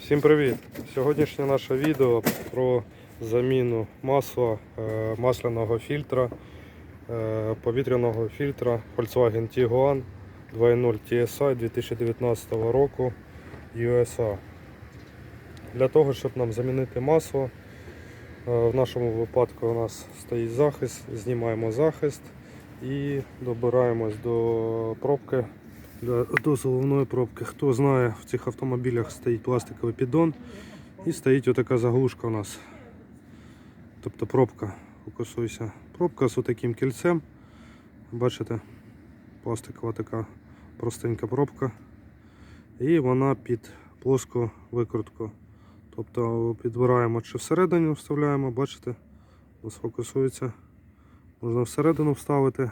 Всім привіт! Сьогоднішнє наше відео про заміну масла е, масляного фільтра, е, повітряного фільтра Volkswagen Tiguan 2.0 TSI 2019 року USA. Для того, щоб нам замінити масло, е, в нашому випадку у нас стоїть захист, знімаємо захист і добираємось до пробки до заливної пробки. Хто знає, в цих автомобілях стоїть пластиковий піддон і стоїть отака заглушка у нас. Тобто пробка, фокусуйся. Пробка з отаким кільцем. Бачите, пластикова така простенька пробка. І вона під плоску викрутку. Тобто підбираємо чи всередину вставляємо, бачите, ось фокусується. Можна всередину вставити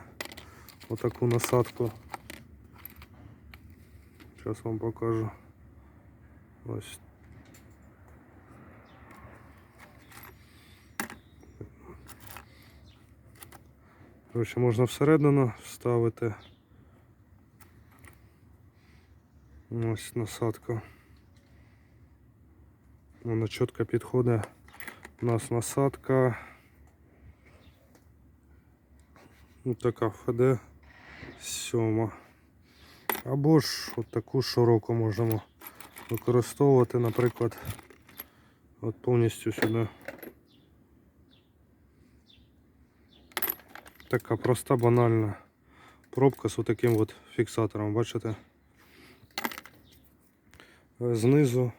отаку насадку. Зараз вам покажу. Ось. Коротше, можна всередину вставити. Ось насадка. Вона чітко підходить. У нас насадка. Ось така ФД сьома. Або ж от таку широку можемо використовувати, наприклад, от повністю сюди. Така проста банальна пробка з таким от фіксатором, бачите? Знизу,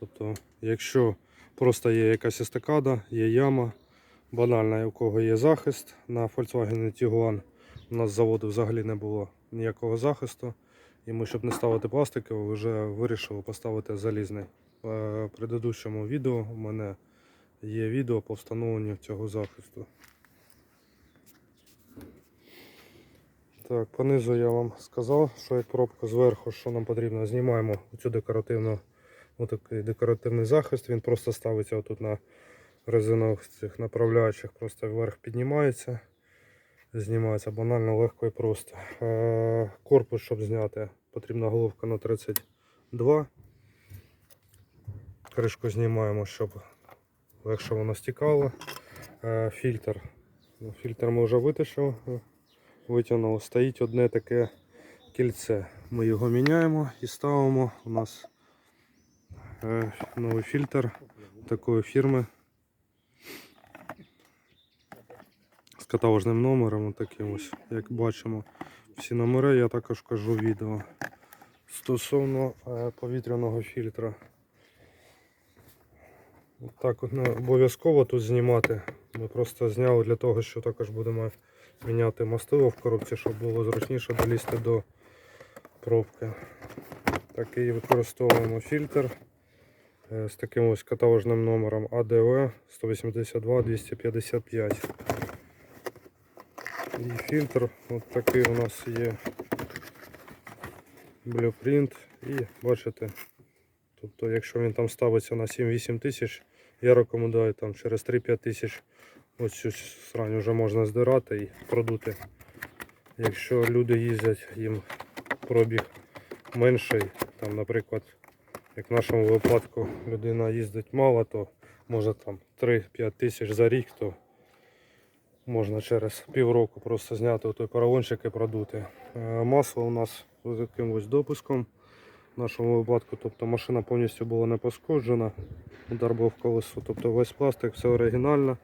тобто, якщо просто є якась естакада, є яма, банальна, у кого є захист на Volkswagen Tiguan, у нас заводу взагалі не було ніякого захисту. І ми, щоб не ставити пластиковий, вже вирішили поставити залізний. В предыдущому відео у мене є відео по встановленню цього захисту. Так, понизу я вам сказав, що як пробка зверху, що нам потрібно, знімаємо цю декоративну, отакий декоративний захист. Він просто ставиться отут на резинових цих направляючих, просто вверх піднімається. Знімається банально, легко і просто. Е, Корпус, щоб зняти, потрібна головка на 32. Кришку знімаємо, щоб легше воно стікало. Е, Фільтр. Ну, Фільтр ми вже витащили, витягнули. Стоїть одне таке кільце. Ми його міняємо і ставимо. У нас е, новий фільтр такої фірми. Каталожним номером, таким ось, як бачимо. Всі номери я також кажу відео. Стосовно е, повітряного фільтра. Так не обов'язково тут знімати. Ми просто зняли для того, що також будемо міняти мастило в коробці, щоб було зручніше долізти до пробки. Такий використовуємо фільтр е, з таким ось каталожним номером АДВ 182 255. І фільтр от такий у нас є блюпринт. І бачите, тобто якщо він там ставиться на 7-8 тисяч, я рекомендую там через 3-5 тисяч ось цю срань вже можна здирати і продути. Якщо люди їздять, їм пробіг менший, там, наприклад, як в нашому випадку людина їздить мало, то може там 3-5 тисяч за рік, то можна через півроку просто зняти той поролончик і продути. Е, Масло у нас з якимось допуском. В нашому випадку, тобто машина повністю була не пошкоджена, удар був в колесо, тобто весь пластик, все оригінально.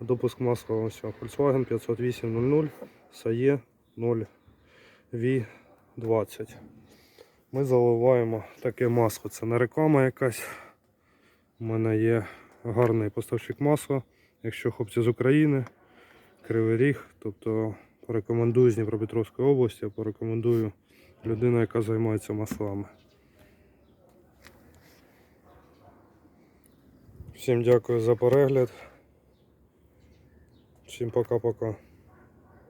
Допуск масла ось Volkswagen 50800 SAE 0 V20. Ми заливаємо таке масло. Це не реклама якась. У мене є гарний поставщик масла. Якщо хлопці з України, Кривий Ріг, тобто порекомендую з Дніпропетровської області, порекомендую людину, яка займається маслами. Всім дякую за перегляд. Всім пока-пока.